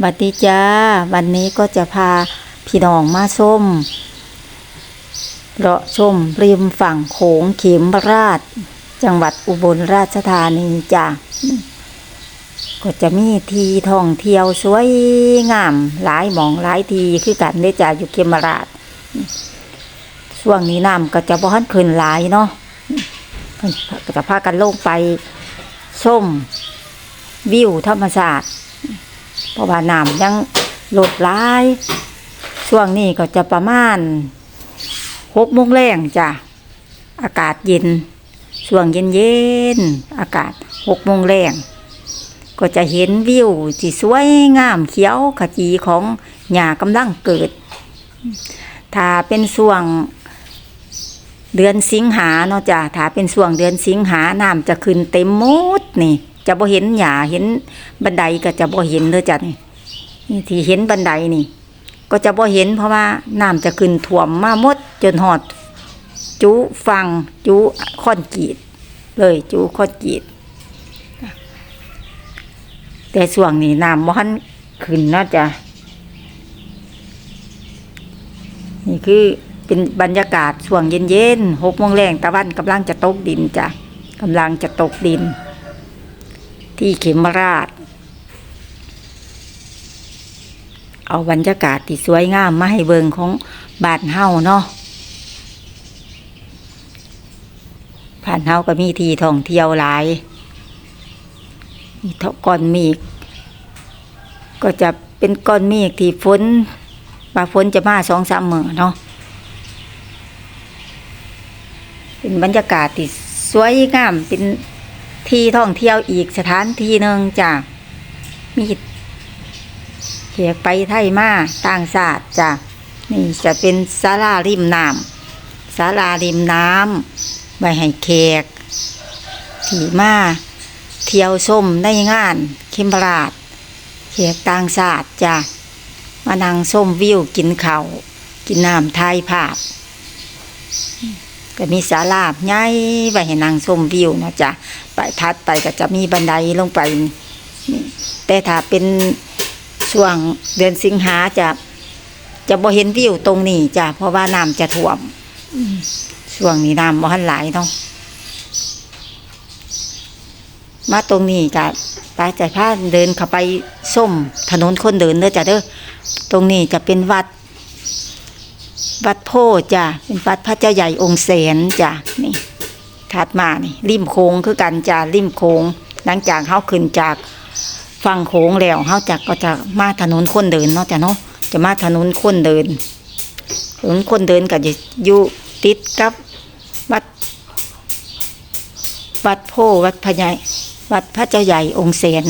บัดดีจ้า วันนี้ก็จะพาพี่น้องมาชมเลาะชมริมฝั่งโขงเขมราช จังหวัดอุบลราชธานีจ้าก็จะมีทีท่องเที่ยวสวยงาม หลายหมองหลายทีคือกันได้จ้าอยู่เขมราชช่วงนี้น้ำก็จะบ่ทันขึ้นหลายเนาะก็จะพากันลงไปส้มวิวธรรมศาสตร์ เพราะว่าน้ำยังลดหลาย ช่วงนี้ก็จะประมาณหกโมงแรงจ้ะ อากาศเย็น ช่วงเย็นเย็นๆอากาศหกโมงแรงก็จะเห็นวิวที่สวยงามเขียวขจีของหญ้ากำลังเกิด ถ้าเป็นช่วงเดือนสิงหาเนาะจ้ะถ้าเป็นช่วงเดือนสิงหาน้ำจะขึ้นเต็มมดนี่ จะบ่เห็นหญ้าเห็นบันไดก็จะบ่เห็นเลยจ้ะนี่นี่ที่เห็นบันไดนี่ ก็จะบ่เห็น เพราะว่าน้ำจะขึ้นท่วมมาหมดจนหอดจุฟังจุคอนกรีตเลยจุคอนกรีตแต่ช่วงนี้น้ำบ่ทันขึ้นเนาะจ้ะนี่คือเป็นบรรยากาศช่วงเย็นๆหกโมงแรงตะวันกำลังจะตกดินจ้ะกำลังจะตกดิน ที่เขมราช เอาบรรยากาศที่สวยงามมาให้เบิงของบ้านเฮาเนาะผ่านเฮาก็มีที่ท่องเที่ยวหลายมีเทาก้อนมฆก็จะเป็นก้อนเมฆที่ฝนว่าฝนจะมาสองสามมือเนาะเป็นบรรยากาศที่สวยงามเป็น ที่ท่องเที่ยวอีกสถานที่หนึ่งจ้ะมีเขกไปไทยมาต่างศาสตร์จ้ะนี่จะเป็นศาลาริมน้ำศาลาริมน้ำไว้ให้แขกที่มาเที่ยวชมในงานเคมราชแขกต่างศาสตร์จ้ะมานั่งส้มวิวกินเขากินน้ำไทยภาพ ก็มีศาลาใหญ่ไว้ให้นั่งส้มวิวนะจ๊ะไปทัดไปก็จะมีบันไดลงไปนี่แต่ถ้าเป็นช่วงเดือนสิงหาจะจะบ่เห็นวิวตรงนี้จ้ะเพราะว่าน้ำจะท่วมอืมช่วงนี้น้ำบ่ทันหลายเนาะมาตรงนี้จ้ะไปใจพาเดินเข้าไปส้มถนนคนเดินเด้อจ้ะเด้อตรงนี้จะเป็นวัด วัดโพจ้ะเป็นวัดพระเจ้าใหญ่องค์แสนจ้ะนี่ถัดมานี่ริมโค้งคือกันจ้ะริมโค้งหลังจากเขาขึ้นจากฝั่งโค้งแล้วเขาจะก็จะมาถนนคนเดินเนาะจ้ะเนาะจะมาถนนคนเดินถนนคนเดินก็จะอยู่ติดกับวัด วัดโพวัดพระใหญ่วัดพระเจ้าใหญ่องค์แสน